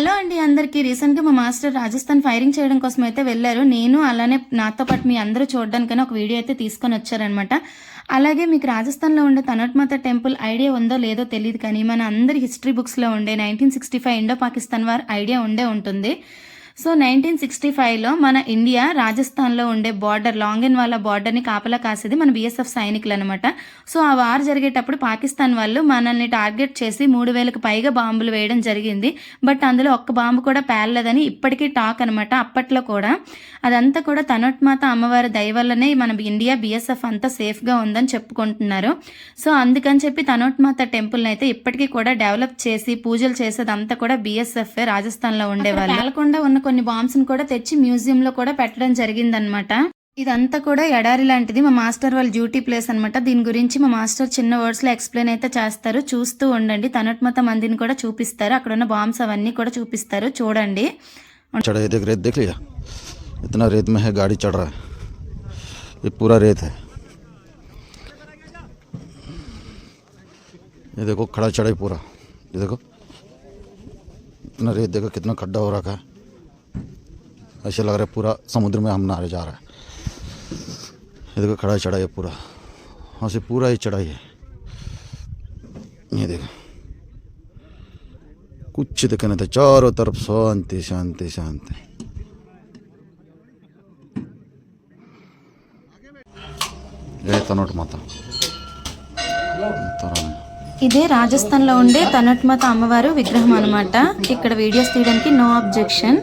Hello అండి అందరికీ. రీసెంట్గా మా మాస్టర్ రాజస్థాన్ ఫైరింగ్ చేయడం కోసం అయితే వెళ్ళారు. నేను అలానే నాతో పాటు మీ అందరూ చూడడానికైనా ఒక వీడియో అయితే తీసుకొని వచ్చారనమాట. అలాగే మీకు రాజస్థాన్లో ఉండే తనోట్మాత టెంపుల్ ఐడియా ఉందో లేదో తెలియదు కానీ మన అందరి హిస్టరీ బుక్స్లో ఉండే nineteen sixty five Indo Pakistan వారి ఐడియా ఉండే ఉంటుంది. సో నైన్టీన్ సిక్స్టీ ఫైవ్లో మన ఇండియా రాజస్థాన్లో ఉండే బార్డర్ లాంగెన్ వాళ్ళ బార్డర్ని కాపలా కాసేది మన బీఎస్ఎఫ్ సైనికులు అనమాట సో ఆ వార్ జరిగేటప్పుడు పాకిస్తాన్ వాళ్ళు మనల్ని టార్గెట్ చేసి మూడు వేలకు పైగా బాంబులు వేయడం జరిగింది. బట్ అందులో ఒక్క బాంబు కూడా పేలలేదని ఇప్పటికీ టాక్ అనమాట. అప్పట్లో కూడా అదంతా కూడా తనోట్మాత అమ్మవారి దయ వల్లనే మన ఇండియా బీఎస్ఎఫ్ అంతా సేఫ్గా ఉందని చెప్పుకుంటున్నారు. సో అందుకని చెప్పి తనోట్మాత టెంపుల్ని అయితే ఇప్పటికీ కూడా డెవలప్ చేసి పూజలు చేసేదంతా కూడా బీఎస్ఎఫ్ రాజస్థాన్లో ఉండేవాళ్ళు. పేలకుండా ఉన్న కొన్ని బాంబ్స్ కూడా తెచ్చి మ్యూజియం లో కూడా పెట్టడం జరిగిందనమాట ఇదంతా కూడా ఎడారి లాంటిది మా మాస్టర్ వాళ్ళ డ్యూటీ ప్లేస్ అన్నమాట దీని గురించి మా మాస్టర్ చిన్న వర్డ్స్ లో ఎక్స్ప్లెయిన్ అయితే చేస్తారు చూస్తూ ఉండండి తనట్మత మందిని కూడా చూపిస్తారు అక్కడ ఉన్న బాంబ్స్ అవన్నీ కూడా చూపిస్తారు చూడండి चढ़े देख रेत देख लिया इतना रेत में है गाड़ी चढ़ रहा है ये पूरा रेत है ये देखो खड़ा चढ़ाई पूरा ये देखो इतना रेत देखो कितना खड्डा हो रखा है ऐसे लग रहा है पूरा समुद्र में हम नहारे जा रहा है ये देखो खड़ा चढ़ाई है पूरा वहाँ से पूरा ही चढ़ाई है ये देखो कुछ दिखे नहीं था चारों तरफ शांति शांति शांति ये तनोट माता तराना। ఇదే రాజస్థాన్ లో ఉండే తనట్మత అమ్మవారు విగ్రహం అన్నమాట ఇక్కడ వీడియోస్ తీయడానికి నో అబ్జెక్షన్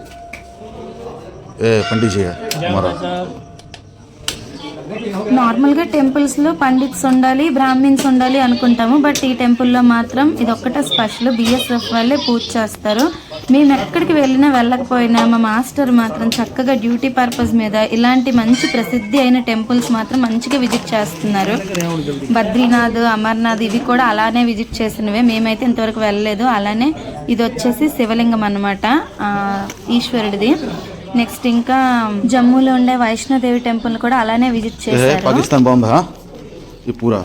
నార్మల్గా టెంపుల్స్లో పండిట్స్ ఉండాలి బ్రాహ్మిన్స్ ఉండాలి అనుకుంటాము బట్ ఈ టెంపుల్లో మాత్రం ఇది ఒక్కటే స్పెషల్. బిఎస్ఎఫ్ వాళ్ళే పూజ చేస్తారు. మేము ఎక్కడికి వెళ్ళినా వెళ్ళకపోయినా మా మాస్టర్ మాత్రం చక్కగా డ్యూటీ పర్పస్ మీద ఇలాంటి మంచి ప్రసిద్ధి అయిన టెంపుల్స్ మాత్రం మంచిగా విజిట్ చేస్తున్నారు. బద్రీనాథ్ అమర్నాథ్ ఇవి కూడా అలానే విజిట్ చేసినవే. మేమైతే ఇంతవరకు వెళ్ళలేదు. అలానే ఇది వచ్చేసి శివలింగం అనమాట ఈశ్వరుడిది. నెక్స్ట్ ఇంకా జమ్మూలో ఉండే వైష్ణోదేవి టెంపుల్ కూడా అలానే విజిట్ ये है చేశారు पाकिस्तान बॉम्ब है हाँ? ये पूरा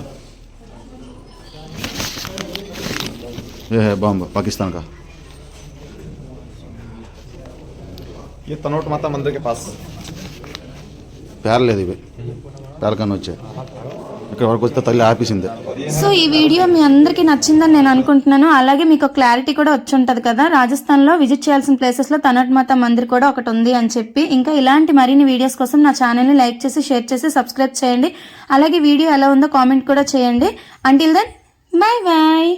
ये है बॉम्ब पाकिस्तान का ये तनोट माता मंदिर के पास ప్యార లేదు ఇవి ప్యారకన్నా వచ్చాయి ఇక్కడ వరకు వస్తే తల్లి ఆపేసింది. సో ఈ వీడియో మీ అందరికీ నచ్చిందని నేను అనుకుంటున్నాను. అలాగే మీకు క్లారిటీ కూడా వచ్చి ఉంటది కదా. రాజస్థాన్లో విజిట్ చేయాల్సిన ప్లేసెస్లో తనట్ మాత మందిర్ కూడా ఒకటి ఉంది అని చెప్పి. ఇంకా ఇలాంటి మరిన్ని వీడియోస్ కోసం నా ఛానల్ని లైక్ చేసి షేర్ చేసి సబ్స్క్రైబ్ చేయండి. అలాగే వీడియో ఎలా ఉందో కామెంట్ కూడా చేయండి. Until then bye bye